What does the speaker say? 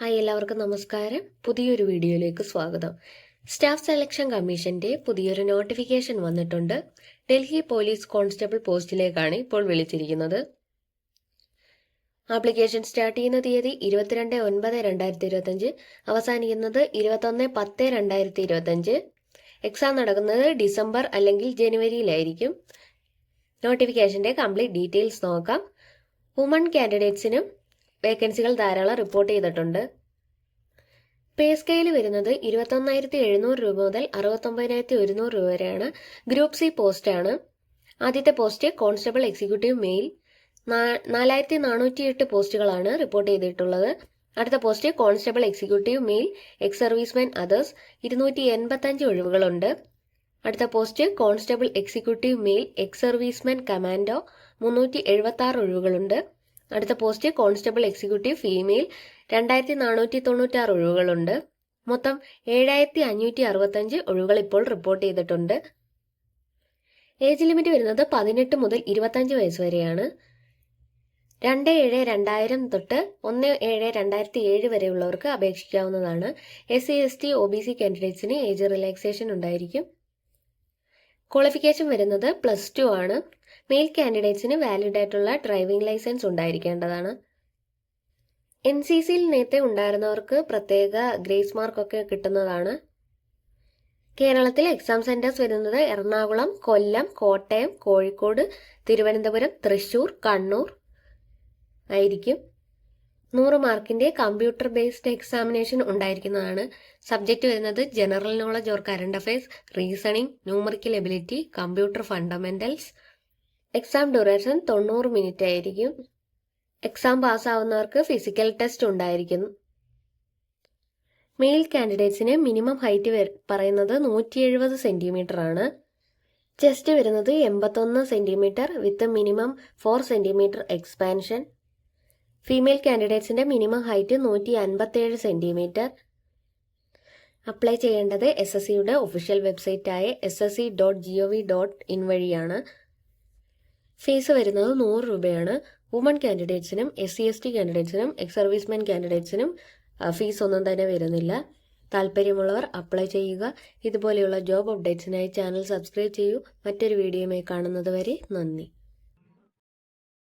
Hi എല്ലാവർക്കും നമസ്കാരം. പുതിയൊരു വീഡിയോയിലേക്ക് സ്വാഗതം. സ്റ്റാഫ് സെലക്ഷൻ കമ്മീഷന്റെ പുതിയൊരു നോട്ടിഫിക്കേഷൻ വന്നിട്ടുണ്ട്. ഡൽഹി പോലീസ് കോൺസ്റ്റബിൾ പോസ്റ്റിലേക്കാണ് ഇപ്പോൾ വിളിച്ചിരിക്കുന്നത്. ആപ്ലിക്കേഷൻ സ്റ്റാർട്ട് ചെയ്യുന്ന തീയതി ഇരുപത്തിരണ്ട് ഒൻപത് രണ്ടായിരത്തി ഇരുപത്തഞ്ച് അവസാനിക്കുന്നത് ഇരുപത്തൊന്ന് പത്ത് രണ്ടായിരത്തി ഇരുപത്തഞ്ച് എക്സാം നടക്കുന്നത് ഡിസംബർ അല്ലെങ്കിൽ ജനുവരിയിലായിരിക്കും. നോട്ടിഫിക്കേഷന്റെ കംപ്ലീറ്റ് ഡീറ്റെയിൽസ് നോക്കാം. വുമൺ കാൻഡിഡേറ്റ്സിനും വേക്കൻസികൾ ധാരാളം റിപ്പോർട്ട് ചെയ്തിട്ടുണ്ട്. പേ സ്കെയിൽ വരുന്നത് ഇരുപത്തൊന്നായിരത്തി എഴുന്നൂറ് രൂപ മുതൽ അറുപത്തൊമ്പതിനായിരത്തി ഒരുന്നൂറ് രൂപ വരെയാണ്. ഗ്രൂപ്പ് സി പോസ്റ്റാണ് ആദ്യത്തെ പോസ്റ്റ് കോൺസ്റ്റബിൾ എക്സിക്യൂട്ടീവ് മെയിൽ. നാലായിരത്തി നാനൂറ്റി എട്ട് പോസ്റ്റുകളാണ് റിപ്പോർട്ട് ചെയ്തിട്ടുള്ളത്. അടുത്ത post constable executive male ex serviceman others. ഇരുന്നൂറ്റി എൺപത്തഞ്ച് ഒഴിവുകളുണ്ട്. അടുത്ത post constable executive male ex serviceman commando. മുന്നൂറ്റി എഴുപത്തി ആറ് ഒഴിവുകളുണ്ട്. അടുത്ത പോസ്റ്റ് കോൺസ്റ്റബിൾ എക്സിക്യൂട്ടീവ് ഫീമെയിൽ രണ്ടായിരത്തി നാനൂറ്റി തൊണ്ണൂറ്റാറ് ഒഴിവുകളുണ്ട്. മൊത്തം ഏഴായിരത്തി അഞ്ഞൂറ്റി അറുപത്തഞ്ച് ഒഴിവുകൾ ഇപ്പോൾ റിപ്പോർട്ട് ചെയ്തിട്ടുണ്ട്. ഏജ് ലിമിറ്റ് വരുന്നത് പതിനെട്ട് മുതൽ ഇരുപത്തഞ്ച് വയസ്സ് വരെയാണ്. രണ്ട് ഏഴ് രണ്ടായിരം തൊട്ട് ഒന്ന് ഏഴ് രണ്ടായിരത്തി ഏഴ് വരെയുള്ളവർക്ക് അപേക്ഷിക്കാവുന്നതാണ്. S C S T O B C കാൻഡിഡേറ്റ്സിന് age relaxation ഉണ്ടായിരിക്കും. ക്വാളിഫിക്കേഷൻ വരുന്നത് പ്ലസ് ടു ആണ്. മെയിൽ കാൻഡിഡേറ്റ്സിന് വാലിഡ് ആയിട്ടുള്ള ഡ്രൈവിംഗ് ലൈസൻസ് ഉണ്ടായിരിക്കേണ്ടതാണ്. എൻ സി സിയിൽ നേരത്തെ ഉണ്ടായിരുന്നവർക്ക് പ്രത്യേക ഗ്രേസ് മാർക്കൊക്കെ കിട്ടുന്നതാണ്. കേരളത്തിൽ എക്സാം സെന്റേഴ്സ് വരുന്നത് എറണാകുളം കൊല്ലം കോട്ടയം കോഴിക്കോട് തിരുവനന്തപുരം തൃശൂർ കണ്ണൂർ ആയിരിക്കും. നൂറ് മാർക്കിന്റെ കമ്പ്യൂട്ടർ ബേസ്ഡ് എക്സാമിനേഷൻ ഉണ്ടായിരിക്കുന്നതാണ്. സബ്ജക്റ്റ് വരുന്നത് general knowledge or current affairs reasoning numerical ability computer fundamentals exam duration തൊണ്ണൂറ് മിനിറ്റ് ആയിരിക്കും. എക്സാം പാസ്സാവുന്നവർക്ക് ഫിസിക്കൽ ടെസ്റ്റ് ഉണ്ടായിരിക്കും. മെയിൽ കാൻഡിഡേറ്റ്സിന് മിനിമം ഹൈറ്റ് പറയുന്നത് നൂറ്റി എഴുപത് സെന്റിമീറ്റർ ആണ്. ചെസ്റ്റ് വരുന്നത് എൺപത്തൊന്ന് centimetre with minimum four centimetre expansion female കാൻഡിഡേറ്റ്സിന്റെ minimum height നൂറ്റി അൻപത്തേഴ് സെന്റിമീറ്റർ അപ്ലൈ ചെയ്യേണ്ടത് എസ് എസ് സിയുടെ official വെബ്സൈറ്റായ S S C dot G O V dot in വഴിയാണ്. ഫീസ് വരുന്നത് നൂറ് രൂപയാണ്. വുമൺ കാൻഡിഡേറ്റ്സിനും എസ് സി എസ് ടി കാൻഡിഡേറ്റ്സിനും എക്സ് സർവീസ്മെൻ കാൻഡിഡേറ്റ്സിനും ഫീസ് ഒന്നും തന്നെ വരുന്നില്ല. താല്പര്യമുള്ളവർ അപ്ലൈ ചെയ്യുക. ഇതുപോലെയുള്ള ജോബ് അപ്ഡേറ്റ്സിനായി ചാനൽ സബ്സ്ക്രൈബ് ചെയ്യൂ. മറ്റൊരു വീഡിയോയുമായി കാണുന്നത് വരെ നന്ദി.